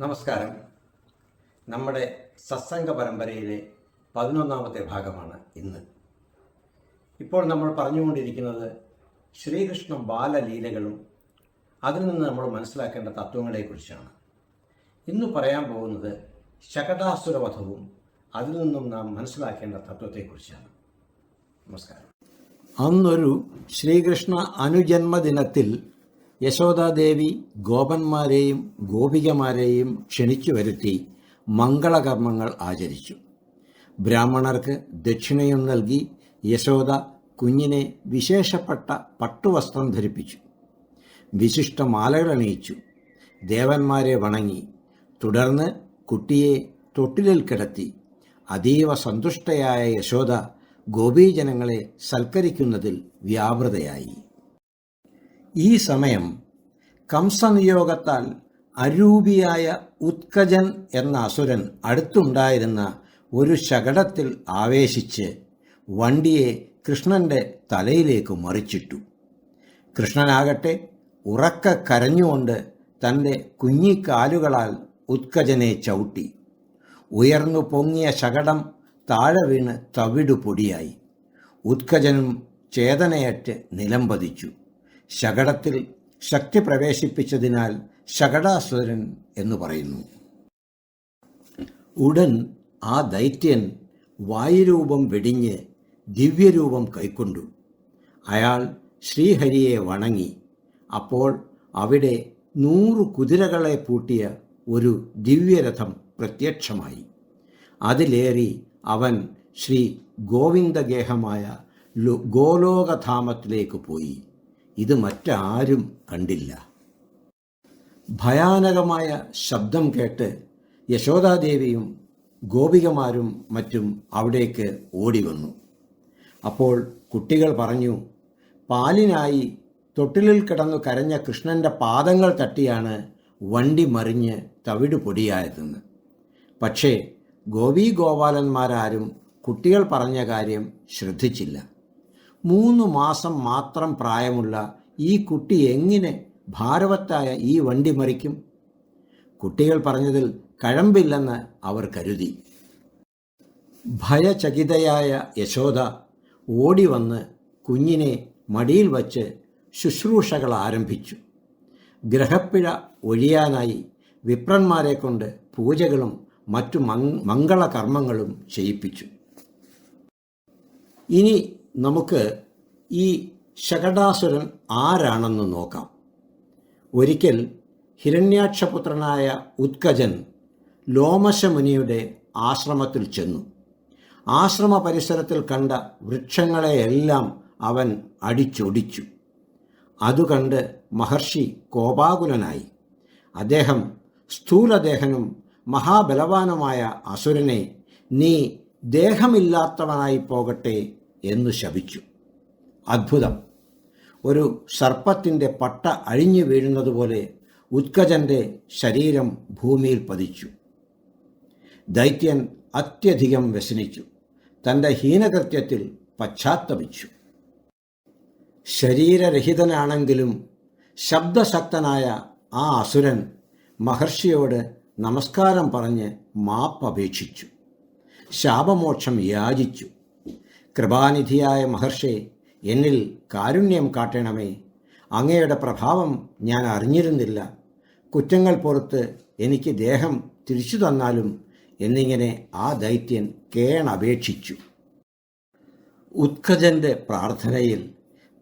നമസ്കാരം. നമ്മുടെ സത്സംഗ പരമ്പരയിലെ പതിനൊന്നാമത്തെ ഭാഗമാണ് ഇന്ന്. ഇപ്പോൾ നമ്മൾ പറഞ്ഞുകൊണ്ടിരിക്കുന്നത് ശ്രീകൃഷ്ണ ബാലലീലകളും അതിൽ നിന്ന് നമ്മൾ മനസ്സിലാക്കേണ്ട തത്വങ്ങളെക്കുറിച്ചാണ്. ഇന്ന് പറയാൻ പോകുന്നത് ശകടാസുരവധവും അതിൽ നിന്നും നാം മനസ്സിലാക്കേണ്ട തത്വത്തെക്കുറിച്ചാണ്. നമസ്കാരം. അന്നൊരു ശ്രീകൃഷ്ണ അനുജന്മദിനത്തിൽ യശോദാദേവി ഗോപന്മാരെയും ഗോപികമാരെയും ക്ഷണിച്ചു വരുത്തി മംഗളകർമ്മങ്ങൾ ആചരിച്ചു. ബ്രാഹ്മണർക്ക് ദക്ഷിണയും നൽകി യശോദ കുഞ്ഞിനെ വിശേഷപ്പെട്ട പട്ടുവസ്ത്രം ധരിപ്പിച്ചു. വിശിഷ്ട മാലകൾ അണിയിച്ചു. ദേവന്മാരെ വണങ്ങി. തുടർന്ന് കുട്ടിയെ തൊട്ടിലിൽ കിടത്തി. അതീവ സന്തുഷ്ടയായ യശോദ ഗോപീജനങ്ങളെ സൽക്കരിക്കുന്നതിൽ വ്യാപൃതയായി. ഈ സമയം കംസനിയോഗത്താൽ അരൂപിയായ ഉത്കജൻ എന്ന അസുരൻ അടുത്തുണ്ടായിരുന്ന ഒരു ശകടത്തിൽ ആവേശിച്ച് വണ്ടിയെ കൃഷ്ണന്റെ തലയിലേക്ക് മറിച്ചിട്ടു. കൃഷ്ണനാകട്ടെ ഉറക്ക കരഞ്ഞുകൊണ്ട് തന്റെ കുഞ്ഞിക്കാലുകളാൽ ഉത്കജനെ ചവിട്ടി. ഉയർന്നു പൊങ്ങിയ ശകടം താഴെ വീണ് തവിടു പൊടിയായി ഉത്കജനും ചേതനയറ്റ് നിലംപതിച്ചു. ശകടത്തിൽ ശക്തി പ്രവേശിപ്പിച്ചതിനാൽ ശകടാസുരൻ എന്ന് പറയുന്നു. ഉടൻ ആ ദൈത്യൻ വായുരൂപം വെടിഞ്ഞ് ദിവ്യരൂപം കൈക്കൊണ്ടു. അയാൾ ശ്രീഹരിയെ വണങ്ങി. അപ്പോൾ അവിടെ നൂറു കുതിരകളെ പൂട്ടിയ ഒരു ദിവ്യരഥം പ്രത്യക്ഷമായി. അതിലേറി അവൻ ശ്രീ ഗോവിന്ദഗേഹമായ ഗോലോകധാമത്തിലേക്ക് പോയി. ഇത് മറ്റാരും കണ്ടില്ല. ഭയാനകമായ ശബ്ദം കേട്ട് യശോദാദേവിയും ഗോപികമാരും മറ്റും അവിടേക്ക് ഓടി വന്നു അപ്പോൾ കുട്ടികൾ പറഞ്ഞു പാലിനായി തൊട്ടിലിൽ കിടന്നു കരഞ്ഞ കൃഷ്ണന്റെ പാദങ്ങൾ തട്ടിയാണ് വണ്ടി മറിഞ്ഞ് തവിട് പൊടിയായതെന്ന്. പക്ഷേ ഗോപി ഗോപാലന്മാരാരും കുട്ടികൾ പറഞ്ഞ കാര്യം ശ്രദ്ധിച്ചില്ല. മൂന്ന് മാസം മാത്രം പ്രായമുള്ള ഈ കുട്ടി എങ്ങനെ ഭാരവത്തായ ഈ വണ്ടി മറിക്കും? കുട്ടികൾ പറഞ്ഞതിൽ കഴമ്പില്ലെന്ന് അവർ കരുതി. ഭയചകിതയായ യശോദ ഓടി വന്ന് കുഞ്ഞിനെ മടിയിൽ വച്ച് ശുശ്രൂഷകൾ ആരംഭിച്ചു. ഗ്രഹപ്പിഴ ഒഴിയാനായി വിപ്രന്മാരെ കൊണ്ട് പൂജകളും മറ്റു മങ് മംഗളകർമ്മങ്ങളും ചെയ്യിപ്പിച്ചു. ഇനി നമുക്ക് ഈ ശകടാസുരൻ ആരാണെന്ന് നോക്കാം. ഒരിക്കൽ ഹിരണ്യാക്ഷപുത്രനായ ഉത്കജൻ ലോമശമുനിയുടെ ആശ്രമത്തിൽ ചെന്നു. ആശ്രമ പരിസരത്തിൽ കണ്ട വൃക്ഷങ്ങളെയെല്ലാം അവൻ അടിച്ചൊടിച്ചു. അതുകണ്ട് മഹർഷി കോപാകുലനായി. അദ്ദേഹം സ്ഥൂലദേഹനും മഹാബലവാനുമായ അസുരനെ നീ ദേഹമില്ലാത്തവനായി പോകട്ടെ എന്നു ശപിച്ചു. അത്ഭുതം. ഒരു സർപ്പത്തിന്റെ പട്ട അഴിഞ്ഞു വീഴുന്നതുപോലെ ഉത്കജന്റെ ശരീരം ഭൂമിയിൽ പതിച്ചു. ദൈത്യൻ അത്യധികം വ്യസനിച്ചു. തന്റെ ഹീനകൃത്യത്തിൽ പശ്ചാത്തപിച്ചു. ശരീരരഹിതനാണെങ്കിലും ശബ്ദശക്തനായ ആ അസുരൻ മഹർഷിയോട് നമസ്കാരം പറഞ്ഞ് മാപ്പപേക്ഷിച്ചു. ശാപമോക്ഷം യാചിച്ചു. കൃപാനിധിയായ മഹർഷി എന്നിൽ കാരുണ്യം കാട്ടണമേ. അങ്ങയുടെ പ്രഭാവം ഞാൻ അറിഞ്ഞിരുന്നില്ല. കുറ്റങ്ങൾ പുറത്ത് എനിക്ക് ദേഹം തിരിച്ചു തന്നാലും എന്നിങ്ങനെ ആ ദൈത്യൻ കേണപേക്ഷിച്ചു. ഉത്കജന്റെ പ്രാർത്ഥനയിൽ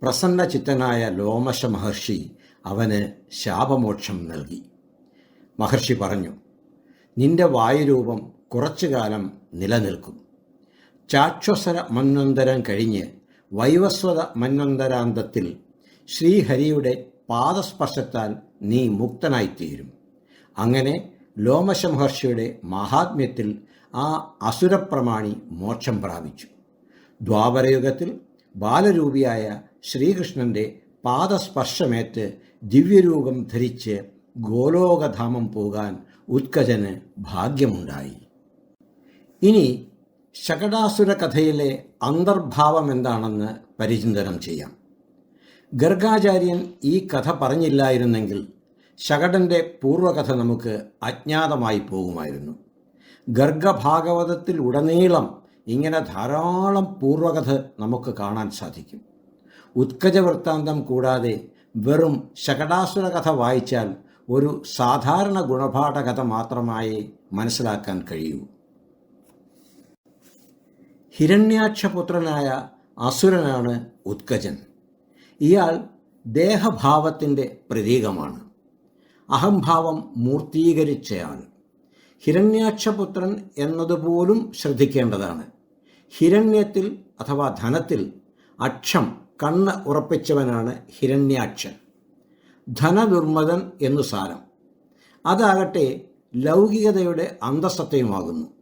പ്രസന്നചിത്തനായ ലോമശ മഹർഷി അവന് ശാപമോക്ഷം നൽകി. മഹർഷി പറഞ്ഞു നിന്റെ വായുരൂപം കുറച്ചു കാലം നിലനിൽക്കും. ചാക്ഷസര മന്വന്തരം കഴിഞ്ഞ് വൈവസ്വത മന്വന്തരാന്തത്തിൽ ശ്രീഹരിയുടെ പാദസ്പർശത്താൽ നീ മുക്തനായിത്തീരും. അങ്ങനെ ലോമശ മഹർഷിയുടെ മഹാത്മ്യത്തിൽ ആ അസുരപ്രമാണി മോക്ഷം പ്രാപിച്ചു. ദ്വാപരയുഗത്തിൽ ബാലരൂപിയായ ശ്രീകൃഷ്ണന്റെ പാദസ്പർശമേറ്റ് ദിവ്യരൂപം ധരിച്ച് ഗോലോകധാമം പോകാൻ ഉത്കജന് ഭാഗ്യമുണ്ടായി. ഇനി ശകടാസുര കഥയിലെ അന്തർഭാവം എന്താണെന്ന് പരിചിന്തനം ചെയ്യാം. ഗർഗാചാര്യൻ ഈ കഥ പറഞ്ഞില്ലായിരുന്നെങ്കിൽ ശകടന്റെ പൂർവകഥ നമുക്ക് അജ്ഞാതമായി പോകുമായിരുന്നു. ഗർഗഭാഗവതത്തിൽ ഉടനീളം ഇങ്ങനെ ധാരാളം പൂർവകഥ നമുക്ക് കാണാൻ സാധിക്കും. ഉത്കജ വൃത്താന്തം കൂടാതെ വെറും ശകടാസുര കഥ വായിച്ചാൽ ഒരു സാധാരണ ഗുണപാഠ കഥ മാത്രമായി മനസ്സിലാക്കാൻ കഴിയൂ. ഹിരണ്യാക്ഷപുത്രനായ അസുരനാണ് ഉത്കജൻ. ഇയാൾ ദേഹഭാവത്തിന്റെ പ്രതീകമാണ്. അഹംഭാവം മൂർത്തീകരിച്ചയാൾ. ഹിരണ്യാക്ഷപുത്രൻ എന്നതുപോലും ശ്രദ്ധിക്കേണ്ടതാണ്. ഹിരണ്യത്തിൽ അഥവാ ധനത്തിൽ അക്ഷം കണ്ണ് ഉറപ്പിച്ചവനാണ് ഹിരണ്യാക്ഷൻ. ധനദുർമതൻ എന്നു സാരം. അതാകട്ടെ ലൗകികതയുടെ അന്തസത്തയുമാകുന്നു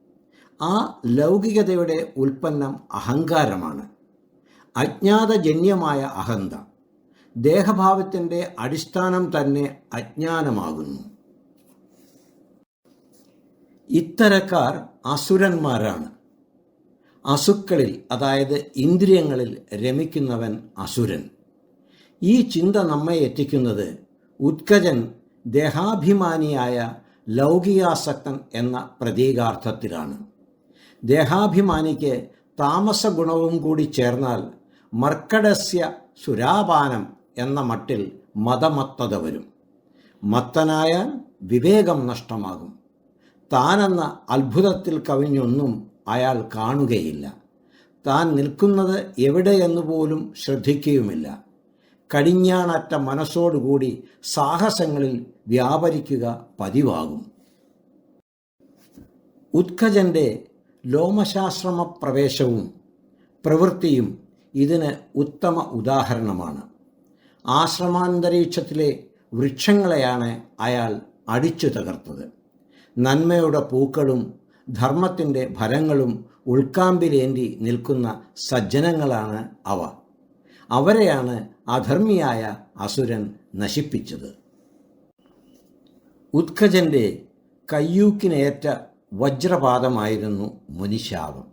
ആ ലൗകികതയുടെ ഉൽപ്പന്നം അഹങ്കാരമാണ്. അജ്ഞാതജന്യമായ അഹന്ത ദേഹഭാവത്തിന്റെ അടിസ്ഥാനം തന്നെ അജ്ഞാനമാകുന്നു. ഇത്തരക്കാർ അസുരന്മാരാണ്. അസുക്കളിൽ അതായത് ഇന്ദ്രിയങ്ങളിൽ രമിക്കുന്നവൻ അസുരൻ. ഈ ചിന്ത നമ്മെ എത്തിക്കുന്നത് ഉത്കജൻ ദേഹാഭിമാനിയായ ലൗകികാസക്തൻ എന്ന പ്രതീകാർത്ഥത്തിലാണ്. ദേഹാഭിമാനിക്ക് താമസ ഗുണവും കൂടി ചേർന്നാൽ മർക്കടസ്യ സുരാപാനം എന്ന മട്ടിൽ മതമത്തത വരും. മത്തനായാൽ വിവേകം നഷ്ടമാകും. താനെന്ന അത്ഭുതത്തിൽ കവിഞ്ഞൊന്നും അയാൾ കാണുകയില്ല. താൻ നിൽക്കുന്നത് എവിടെയെന്ന് പോലും ശ്രദ്ധിക്കുകയുമില്ല. കടിഞ്ഞാണറ്റ മനസ്സോടുകൂടി സാഹസങ്ങളിൽ വ്യാപരിക്കുക പതിവാകും. ഉത്കജന്റെ ലോമശാശ്രമ പ്രവേശവും പ്രവൃത്തിയും ഇതിന് ഉത്തമ ഉദാഹരണമാണ്. ആശ്രമാന്തരീക്ഷത്തിലെ വൃക്ഷങ്ങളെയാണ് അയാൾ അടിച്ചു തകർത്തത്. നന്മയുടെ പൂക്കളും ധർമ്മത്തിന്റെ ഫലങ്ങളും ഉൾക്കാമ്പിലേന്തി നിൽക്കുന്ന സജ്ജനങ്ങളാണ് അവ. അവരെയാണ് അധർമ്മിയായ അസുരൻ നശിപ്പിച്ചത്. ഉത്കജന്റെ കയ്യൂക്കിനേറ്റ വജ്രപാതമായിരുന്നു മുനിശാപം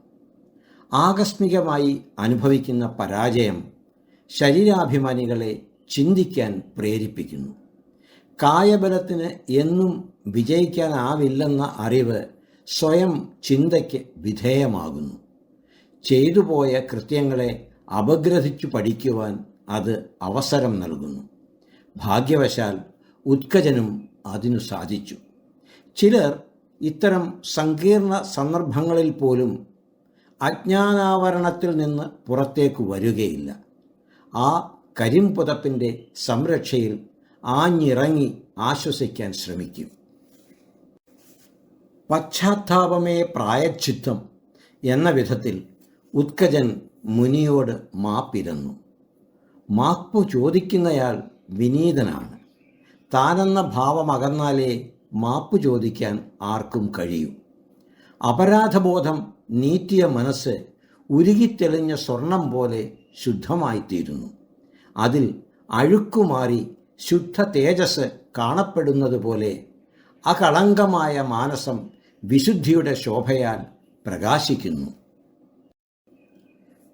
ആകസ്മികമായി അനുഭവിക്കുന്ന പരാജയം ശരീരാഭിമാനികളെ ചിന്തിക്കാൻ പ്രേരിപ്പിക്കുന്നു. കായബലത്തിന് എന്നും വിജയിക്കാനാവില്ലെന്ന അറിവ് സ്വയം ചിന്തയ്ക്ക് വിധേയമാകുന്നു. ചെയ്തുപോയ കൃത്യങ്ങളെ അപഗ്രഥിച്ചു പഠിക്കുവാൻ അത് അവസരം നൽകുന്നു. ഭാഗ്യവശാൽ ഉത്കജനും അതിനു സാധിച്ചു. ചിലർ ഇത്തരം സങ്കീർണ സന്ദർഭങ്ങളിൽ പോലും അജ്ഞാനാവരണത്തിൽ നിന്ന് പുറത്തേക്ക് വരികയില്ല. ആ കരിമ്പുതപ്പിന്റെ സംരക്ഷയിൽ ആഞ്ഞിറങ്ങി ആശ്വസിക്കാൻ ശ്രമിക്കും. പശ്ചാത്താപമേ പ്രായച്ചിത്തം എന്ന വിധത്തിൽ ഉത്കജൻ മുനിയോട് മാപ്പിരുന്നു. മാപ്പു ചോദിക്കുന്നയാൾ വിനീതനാണ്. താനെന്ന ഭാവമകന്നാലേ മാപ്പു ചോദിക്കാൻ ആർക്കും കഴിയും. അപരാധബോധം നീറ്റിയ മനസ്സ് ഉരുകിത്തെളിഞ്ഞ സ്വർണം പോലെ ശുദ്ധമായിത്തീരുന്നു. അതിൽ അഴുക്കുമാറി ശുദ്ധ തേജസ് കാണപ്പെടുന്നത് പോലെ അകളങ്കമായ മാനസം വിശുദ്ധിയുടെ ശോഭയാൽ പ്രകാശിക്കുന്നു.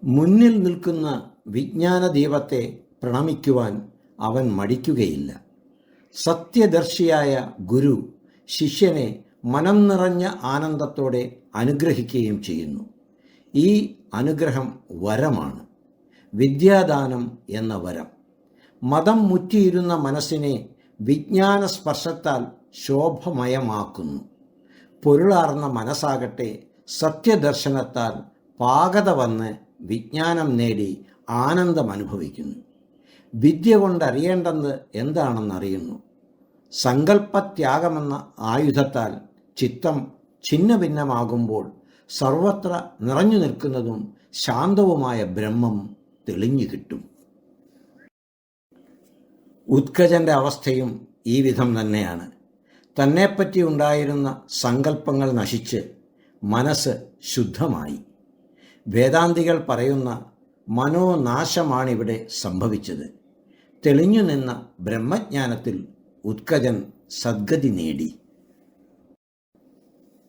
മുന്നിൽ നിൽക്കുന്ന വിജ്ഞാനദീപത്തെ പ്രണമിക്കുവാൻ അവൻ മടിക്കുകയില്ല. സത്യദർശിയായ ഗുരു ശിഷ്യനെ മനം നിറഞ്ഞ ആനന്ദത്തോടെ അനുഗ്രഹിക്കുകയും ചെയ്യുന്നു. ഈ അനുഗ്രഹം വരമാണ്. വിദ്യാദാനം എന്ന വരം. മതം മുറ്റിയിരുന്ന മനസ്സിനെ വിജ്ഞാന സ്പർശത്താൽ ശോഭമയമാക്കുന്നു. പൊരുളാർന്ന മനസ്സാകട്ടെ സത്യദർശനത്താൽ പാകത വന്ന് വിജ്ഞാനം നേടി ആനന്ദം അനുഭവിക്കുന്നു വിദ്യ കൊണ്ടറിയേണ്ടെന്ന് എന്താണെന്നറിയുന്നു. സങ്കല്പത്യാഗമെന്ന ആയുധത്താൽ ചിത്തം ഛിന്ന ഭിന്നമാകുമ്പോൾ സർവത്ര നിറഞ്ഞു നിൽക്കുന്നതും ശാന്തവുമായ ബ്രഹ്മം തെളിഞ്ഞു കിട്ടും. ഉത്കജന്റെ അവസ്ഥയും ഈ വിധം തന്നെയാണ്. തന്നെപ്പറ്റി ഉണ്ടായിരുന്ന സങ്കല്പങ്ങൾ നശിച്ച് മനസ്സ് ശുദ്ധമായി. വേദാന്തികൾ പറയുന്ന മനോനാശമാണിവിടെ സംഭവിച്ചത്. തെളിഞ്ഞു നിന്ന ബ്രഹ്മജ്ഞാനത്തിൽ ഉത്കജൻ സദ്ഗതി നേടി.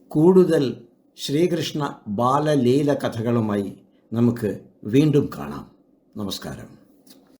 കൂടുതൽ ശ്രീകൃഷ്ണ ബാലലീല കഥകളുമായി നമുക്ക് വീണ്ടും കാണാം. നമസ്കാരം.